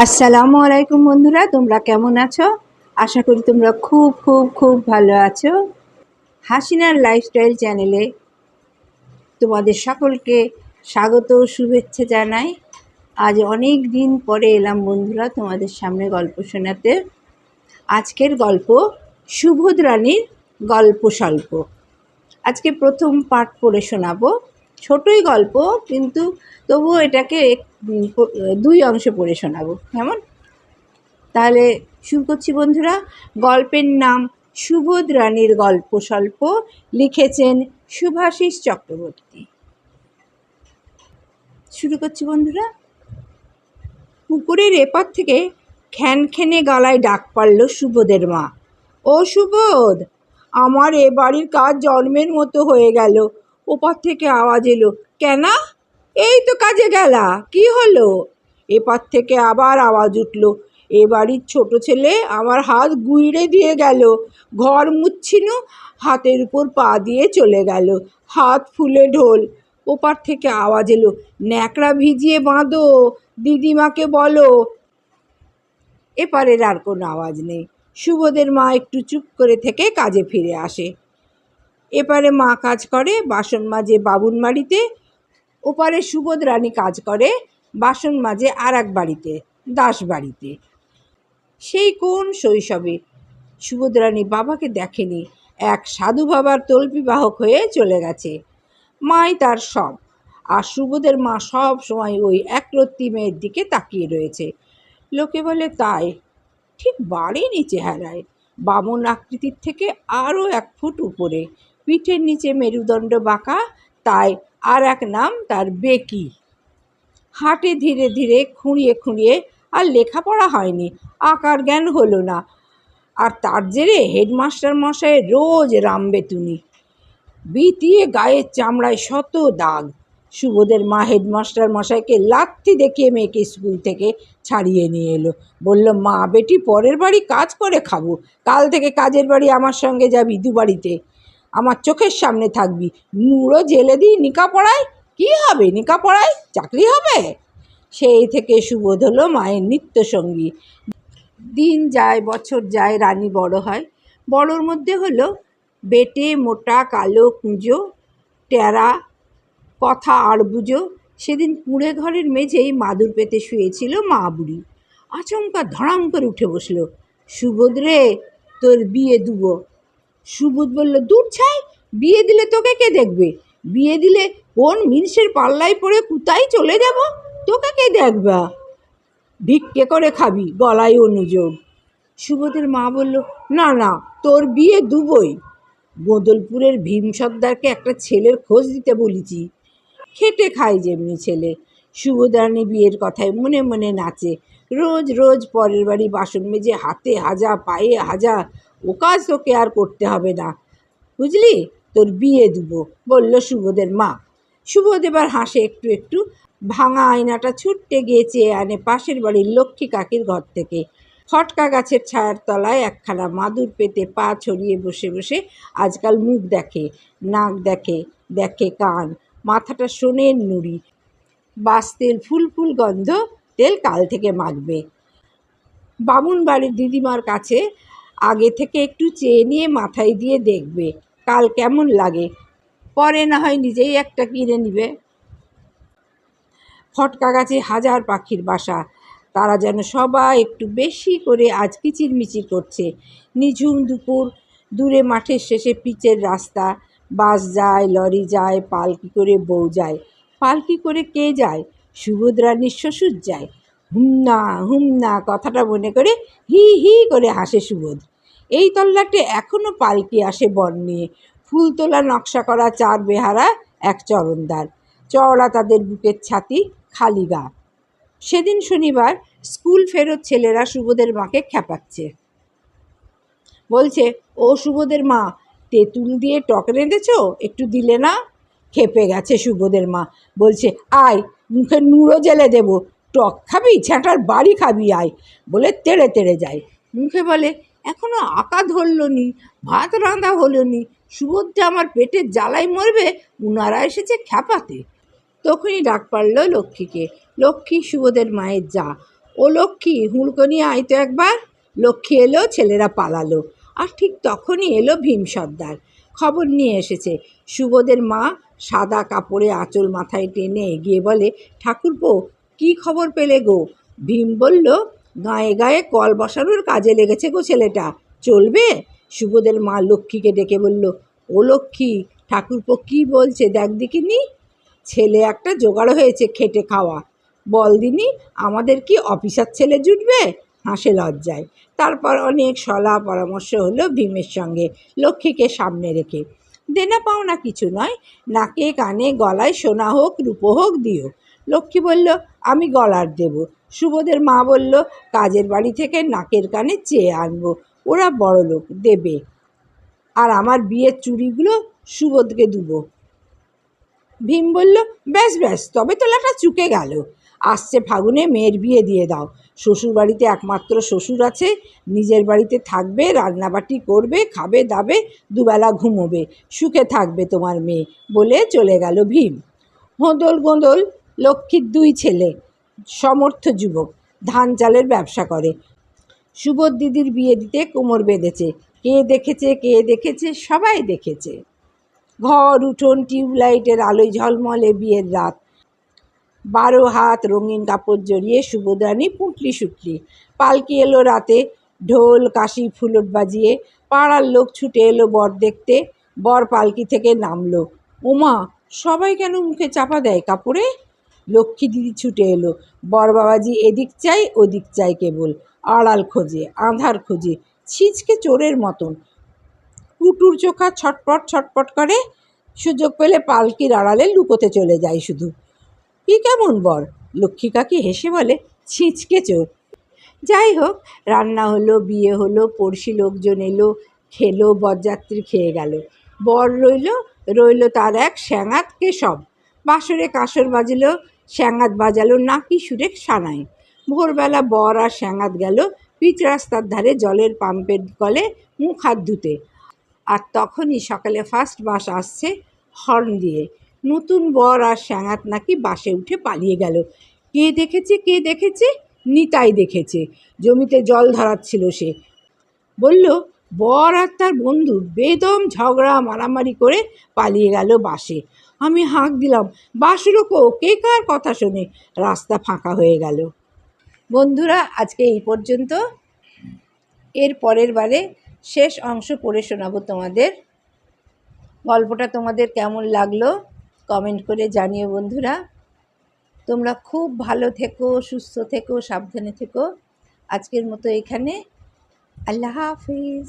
আসসালামু আলাইকুম বন্ধুরা, তোমরা কেমন আছো? আশা করি তোমরা খুব খুব খুব ভালো আছো। হাসিনার লাইফস্টাইল চ্যানেলে তোমাদের সকলকে স্বাগত শুভেচ্ছা জানাই। আজ অনেক দিন পরে এলাম বন্ধুরা তোমাদের সামনে গল্প শোনাতে। আজকের গল্প সুবোধ রানীর গল্প স্বল্প। আজকে প্রথম পাঠ পড়ে শোনাবো। ছোটই গল্প, কিন্তু তবুও এটাকে দুই অংশে পড়ে শোনাবো। কেমন? তাহলে শুরু করছি বন্ধুরা। গল্পের নাম সুবোধ রানীর গল্প স্বল্প, লিখেছেন সুভাষিস চক্রবর্তী। শুরু করছি বন্ধুরা। পুকুরের এপার থেকে খ্যানখ্যানে গলায় ডাক পারল সুবোধের মা। ও সুবোধ, আমার এ বাড়ির কাজ জন্মের মতো হয়ে গেল। ওপার থেকে আওয়াজ এলো, কেনা? এই তো কাজে গেলা, কি হলো? এপার থেকে আবার আওয়াজ উঠল, এ বাড়ির ছোট ছেলে আমার হাত গুইড়ে দিয়ে গেল, ঘর মুচ্ছিনু, হাতের উপর পা দিয়ে চলে গেল, হাত ফুলে ঢোল। ওপার থেকে আওয়াজ এলো, ন্যাকড়া ভিজিয়ে বাঁধো, দিদিমাকে বলো। এপারের আর কোনো আওয়াজ নেই সুবোধের মা একটু চুপ করে থেকে কাজে ফিরে আসে। এপারে মা কাজ করে, বাসন মাজে বাবুন বাড়িতে, ওপারে সুবোধ রানী কাজ করে, বাসন মাজে আর এক বাড়িতে, দাস বাড়িতে। সেই কোন শৈশবে? সুবোধ রানী বাবাকে দেখেনি। এক সাধু বাবার তল্পিবাহক হয়ে চলে গেছে। মাই তার সব। আর সুবোধের মা সব সময় ওই একরত্তি মেয়ের দিকে তাকিয়ে রয়েছে। লোকে বলে, তাই? ঠিক বাড়েনি চেহারায়। বামন আকৃতির থেকে আরও এক ফুট উপরে। পিঠের নিচে মেরুদণ্ড বাঁকা, তাই আর এক নাম তার বেকি। হাটে ধীরে ধীরে খুঁড়িয়ে খুঁড়িয়ে আর লেখাপড়া হয়নি, আকার জ্ঞান হলো না। আর তার জেরে হেডমাস্টার মশাই রোজ রামবেতুনি বিতিয়ে গায়ের চামড়ায় শত দাগ। সুবোধের মা হেডমাস্টার মশাইকে লাথি দেখিয়ে মেয়েকে স্কুল থেকে ছাড়িয়ে নিয়ে এলো। বলল, মা, বেটি, পরের বাড়ি কাজ করে খাব। কাল থেকে কাজের বাড়ি আমার সঙ্গে যাবি দু বাড়িতে আমার চোখের সামনে থাকবি। মুড়ো জেলে দিই নিকা পড়ায় কী হবে? নিকা পড়ায় চাকরি হবে? সেই থেকে সুবোধ হলো মায়ের নিত্য সঙ্গী দিন যায়, বছর যায়, রানী বড় হয়। বড়োর মধ্যে হলো বেটে, মোটা, কালো, কুঁজো টেরা কথা আড়বুজো সেদিন কুঁড়ে ঘরের মেঝেই মাদুর পেতে শুয়েছিল মা বুড়ি। আচমকা ধড়াম করে উঠে বসল। সুবোধ রে, তোর বিয়ে দুবো। সুবোধ বলল, দূর ছাই, বিয়ে দিলে তোকে কে দেখবে? বিয়ে দিলে কোন মিনিসের পাল্লায় পড়ে কোথায় চলে যাব? তোকে কে দেখবা? ভিক্ষে করে খাবি, গলায় অনুযোগ। সুবোধের মা বলল, না না, তোর বিয়ে দুবই। গোদলপুরের ভীম সর্দারকে একটা ছেলের খোঁজ দিতে বলেছি। খেটে খায় যেমনি ছেলে। সুবোধারানী বিয়ের কথায় মনে মনে নাচে। রোজ রোজ পরের বাড়ি বাসন মেজে হাতে হাজা, পায়ে হাজা ও কাজ তোকে আর করতে হবে না। বুঝলি? তোর বিয়ে দেবো, বলল সুবোধের মা। সুবোধ এবার হাসে একটু একটু, ভাঙা আয়নাটা ছুটতে গিয়ে চেয়ে আনে পাশের বাড়ির লক্ষ্মী কাকির ঘর থেকে। ফটকা গাছের ছায়ার তলায় একখানা মাদুর পেতে পা ছড়িয়ে বসে বসে আজকাল মুখ দেখে, নাক দেখে দেখে কান, মাথাটা সোনের নুড়ি। বাস তেল ফুল ফুল গন্ধ তেল কাল থেকে মাখবে। বামুন বাড়ির দিদিমার কাছে আগে থেকে একটু চেয়ে নিয়ে মাথায় দিয়ে দেখবে, কাল কেমন লাগে। পরে না হয় নিজেই একটা কিনে নিবে। ফটকা গাছে হাজার পাখির বাসা, তারা যেন সবাই একটু বেশি করে আজ কিচিরমিচির করছে। নিঝুম দুপুর, দূরে মাঠের শেষে পিচের রাস্তা, বাস যায়, লরি যায়, পালকি করে বউ যায়। পালকি করে কে যায়? সুবোধ রানীর শ্বশুর যায়। হুম না হুম না, কথাটা মনে করে হি হি করে হাসে সুবোধ। এই তল্লাটে এখনও পালকি আসে বন নিয়ে। ফুল তোলা নকশা করা চার বেহারা, এক চরণদার। চওড়া তাদের বুকের ছাতি, খালি গা। সেদিন শনিবার স্কুল ফেরত ছেলেরা সুবোধের মাকে খেপাচ্ছে বলছে, ও সুবোধের মা, তেঁতুল দিয়ে টক রেঁধেছো? একটু দিলে না? খেপে গেছে সুবোধের মা। বলছে, আয়, মুখে নুড়ো জেলে দেবো। টক খাবি ছ্যাঁটার বাড়ি খাবি, আয়। বলে তেড়ে তেড়ে যায়। মুখে বলে এখনও আঁকা ধরলো নি ভাত রাঁধা হলো নি সুবোধটা আমার পেটের জ্বালাই মরবে, উনারা এসেছে খ্যাপাতে। তখনই ডাক পারল লক্ষ্মীকে, লক্ষ্মী সুবোধের মায়ের যা। ও লক্ষ্মী হুড়কো নিয়ে তো একবার। লক্ষ্মী এলো, ছেলেরা পালালো। আর ঠিক তখনই এলো ভীম সর্দার খবর নিয়ে এসেছে, সুবোধের মা সাদা কাপড়ে আঁচল মাথায় টেনে এগিয়ে বলে, ঠাকুরপো, কি খবর পেলে গো? ভীম বলল গায়ে গায়ে কল বসানোর কাজে লেগেছে গো ছেলেটা। চলবে? সুবোধের মা লক্ষ্মীকে ডেকে বলল, ও লক্ষ্মী, ঠাকুরপো কি বলছে দেখ দেখিনি? ছেলে একটা জোগাড় হয়েছে খেটে খাওয়া। বল দিনি, আমাদের কি অফিসার ছেলে জুটবে? হাসে লজ্জায়। তারপর অনেক সলা পরামর্শ হলো ভীমের সঙ্গে, লক্ষ্মীকে সামনে রেখে। দেনা পাওনা কিছু নয়, নাকে কানে গলায় সোনা হোক, রূপো হোক, দিও। লক্ষ্মী বলল, আমি গলার দেব। সুবোধের মা বলল, কাজের বাড়ি থেকে নাকের কানে চেয়ে আনব, ওরা বড় লোক, দেবে। আর আমার বিয়ের চুড়িগুলো সুবোধকে দেবো। ভীম বলল, ব্যাস ব্যাস, তবে তো তোলাটা চুকে গেল। আসছে ফাগুনে, মেয়ের বিয়ে দিয়ে দাও। শ্বশুর বাড়িতে একমাত্র শ্বশুর আছে, নিজের বাড়িতে থাকবে, রান্নাবাটি করবে, খাবে, দাবে, দুবেলা ঘুমোবে, সুখে থাকবে তোমার মেয়ে বলে চলে গেল ভীম। হোঁদল গোঁদল, লক্ষ্মীর দুই ছেলে সমর্থ যুবক, ধান চালের ব্যবসা করে। সুবোধ দিদির বিয়ে দিতে কোমর বেঁধেছে। কে দেখেছে কে দেখেছে, সবাই দেখেছে। ঘর, উঠোন, টিউবলাইটের আলোয় ঝলমলে বিয়ের রাত। বারো হাত রঙিন কাপড় জড়িয়ে সুভদ্রানী পুঁটলি সুটলি। পালকি এলো রাতে, ঢোল, কাশি, ফুলট বাজিয়ে। পাড়ার লোক ছুটে এলো বর দেখতে। বর পালকি থেকে নামলো। ওমা সবাই কেন মুখে চাপা দেয় কাপড়ে? লক্ষ্মী দিদি ছুটে এলো। বর বাবাজি, এদিক চাই, ওদিক চাই কেবল। আড়াল খোঁজে, আধার খোঁজে, ছিচকে চোরের মতন। কুটুর চোখা ছটপট ছটপট করে, সুযোগ পেলে পালকির আড়ালে লুকোতে চলে যায় শুধু। কি কেমন বর? লক্ষ্মী কাকি হেসে বলে, ছিঁচকে চোর। যাই হোক, রান্না হলো, বিয়ে হলো, পড়শি লোকজন এলো, খেলো, বরযাত্রী খেয়ে গেল। বর রইল রইল তার এক স্যাঙাতকে সব। বাসরে কাঁসর বাজলো স্যাঙাত বাজালো নাকি সুরে সানায় ভোরবেলা বর আর স্যাঙাত গেল পিচ রাস্তার ধারে জলের পাম্পের কলে মুখ হাত ধুতে। আর তখনই সকালে ফার্স্ট বাস আসছে হর্ন দিয়ে। নতুন বর আর স্যাঙাত নাকি বাসে উঠে পালিয়ে গেল। কে দেখেছে কে দেখেছে? নিতাই দেখেছে। জমিতে জল ধরাচ্ছিল সে। বলল, বর আর তার বন্ধু বেদম ঝগড়া মারামারি করে পালিয়ে গেল বাসে। আমি হাঁক দিলাম বাস রোকো, কে কার কথা শোনে? রাস্তা ফাঁকা হয়ে গেল। বন্ধুরা, আজকে এই পর্যন্ত। এর পরের বারে শেষ অংশ পড়ে শোনাবো তোমাদের। গল্পটা তোমাদের কেমন লাগল কমেন্ট করে জানিও বন্ধুরা। তোমরা খুব ভালো থেকো, সুস্থ থেকো, সাবধানে থেকো। আজকের মতো এখানে। আল্লাহ হাফিজ।